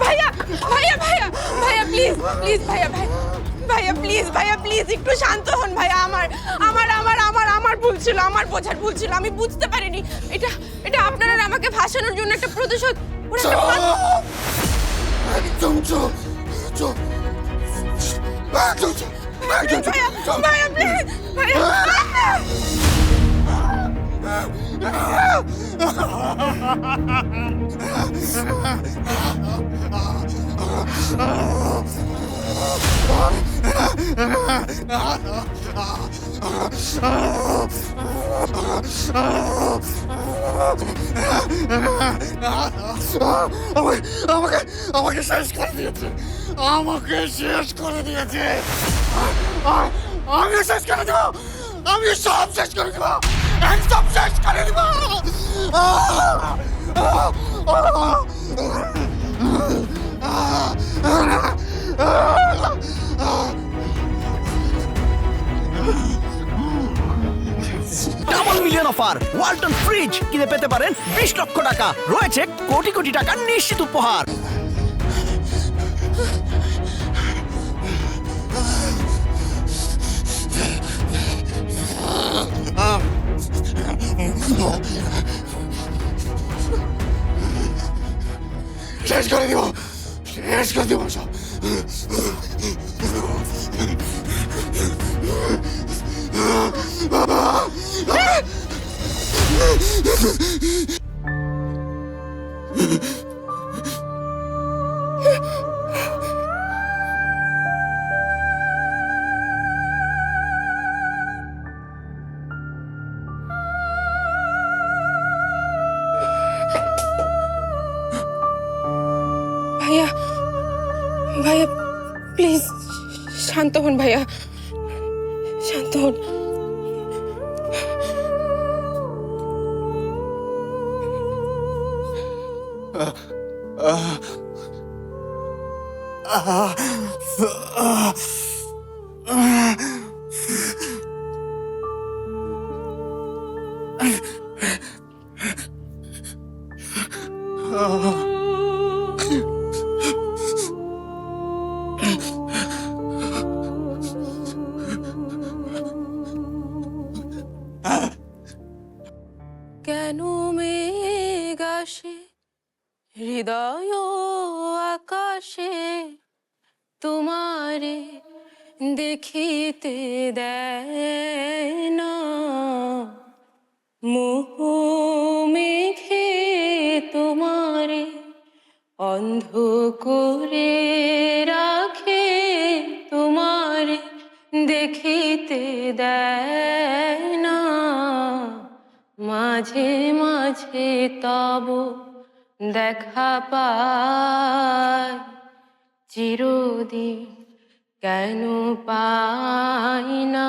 ভাইয়া ভাইয়া ভাইয়া ভাইয়া প্লিজ প্লিজ ভাইয়া ভাই ভাইয়া প্লিজ ভাইয়া প্লিজ একটু শান্ত হন ভাইয়া আমার আমার আমার আমার আমার ভুল ছিল আমার বোঝার ভুল ছিল আমি বুঝতে পারিনি এটা এটা আপনারা আমাকে ভাসানোর জন্য একটা প্রতিশোধ একদম চুপ চুপ চুপ ভাইয়া ভাইয়া প্লিজ ভাইয়া আমাকে আমাকে আমাকে শেষ করে দিয়েছে আমাকে শেষ করে দিয়েছে আ- আমি শেষ করে দেবো আমি সব শেষ করে দেবো একদম শেষ করে দেবো double million offer Walton fridge কিনে পেতে পারেন বিশ লক্ষ টাকা। রয়েছে কোটি কোটি টাকার নিশ্চিত উপহার। 政治家にも政治家にもさマ ভাইয়া প্লিজ শান্ত হন ভাইয়া শান্ত হন কেন আসে হৃদয় আকাশে তোমারে দেখিতে দেয় না। তোমারে অন্ধ করে রাখে তোমারে দেখিতে দেয় মাঝে মাঝে তব দেখা পায় চিরদিন কেন পাই না?